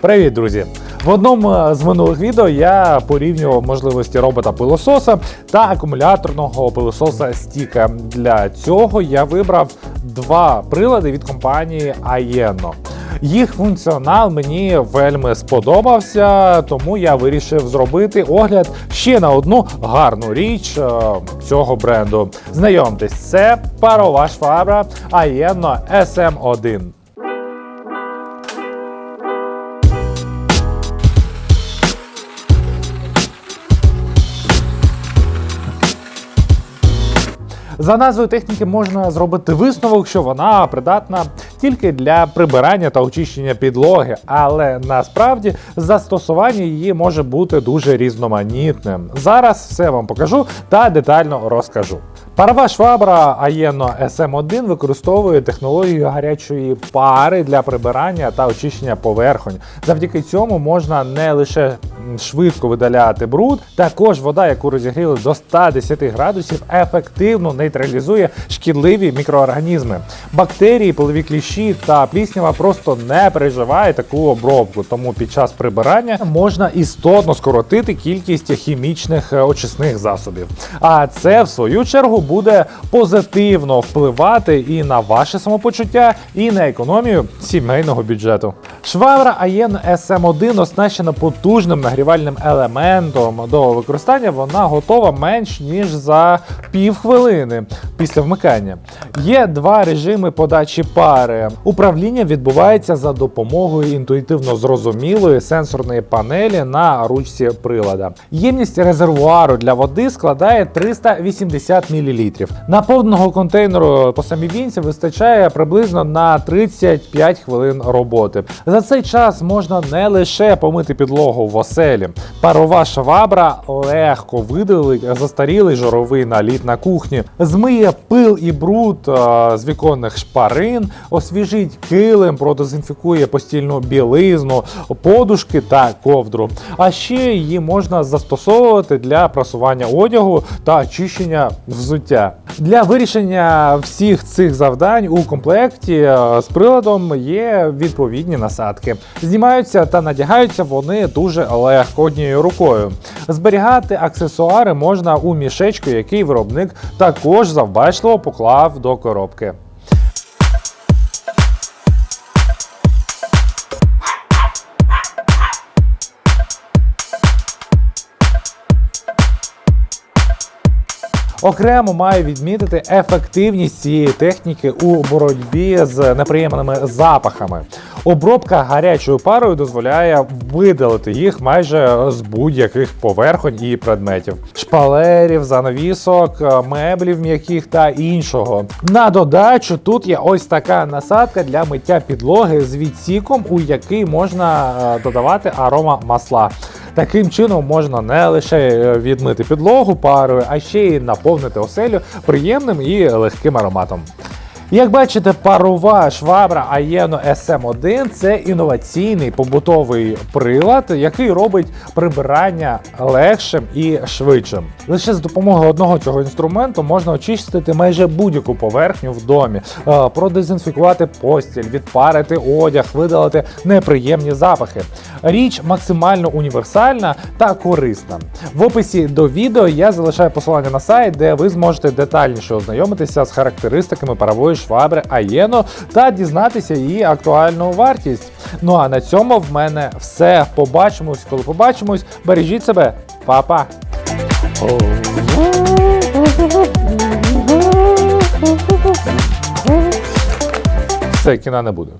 Привіт, друзі! В одному е, з минулих відео я порівнював можливості робота-пилососа та акумуляторного пилососа Стіка. Для цього я вибрав два прилади від компанії Aeno. Їх функціонал мені вельми сподобався, тому я вирішив зробити огляд ще на одну гарну річ е, цього бренду. Знайомтесь, це парова швабра Aeno SM1. За назвою техніки можна зробити висновок, що вона придатна тільки для прибирання та очищення підлоги, але насправді застосування її може бути дуже різноманітним. Зараз все вам покажу та детально розкажу. Парова швабра Aeno SM1 використовує технологію гарячої пари для прибирання та очищення поверхонь. Завдяки цьому можна не лише швидко видаляти бруд, також вода, яку розігріли до 110 градусів, ефективно нейтралізує шкідливі мікроорганізми. Бактерії, пилові кліщі та пліснява просто не переживає таку обробку, тому під час прибирання можна істотно скоротити кількість хімічних е, очисних засобів. А це, в свою чергу, буде позитивно впливати і на ваше самопочуття, і на економію сімейного бюджету. Швабра Ayen SM1 оснащена потужним нагрівальним елементом. До використання вона готова менш ніж за півхвилини після вмикання. Є два режими подачі пари. Управління відбувається за допомогою інтуїтивно зрозумілої сенсорної панелі на ручці прилада. Ємність резервуару для води складає 380 мл. Наповненого контейнеру по самій вінці вистачає приблизно на 35 хвилин роботи. За цей час можна не лише помити підлогу в оселі. Парова швабра легко видалить застарілий жоровий наліт на кухні, змиє пил і бруд е, з віконних шпарин, освіжить килим, продезінфікує постільну білизну, подушки та ковдру. А ще її можна застосовувати для прасування одягу та очищення взуття. Для вирішення всіх цих завдань у комплекті е, з приладом є відповідні насадки. Знімаються та надягаються вони дуже легко однією рукою. Зберігати аксесуари можна у мішечку, який виробник також завбачливо поклав до коробки. Окремо маю відмітити ефективність цієї техніки у боротьбі з неприємними запахами. Обробка гарячою парою дозволяє видалити їх майже з будь-яких поверхонь і предметів: шпалерів, занавісок, меблів м'яких та іншого. На додачу тут є ось така насадка для миття підлоги з відсіком, у який можна е, додавати арома масла. Таким чином можна не лише е, відмити підлогу парою, а ще й наповнити оселю приємним і легким ароматом. Як бачите, парова швабра Aeno SM1 це інноваційний побутовий прилад, який робить прибирання легшим і швидшим. Лише з допомогою одного цього інструменту можна очистити майже будь-яку поверхню в домі, е, продезінфікувати постіль, відпарити одяг, видалити неприємні запахи. Річ максимально універсальна та корисна. В описі до відео я залишаю посилання на сайт, де ви зможете детальніше ознайомитися з характеристиками парової швабри Аєно та дізнатися її актуальну вартість. Ну а на цьому в мене все. Побачимось, коли побачимось. Бережіть себе, Па-па! Все, кіна не буде.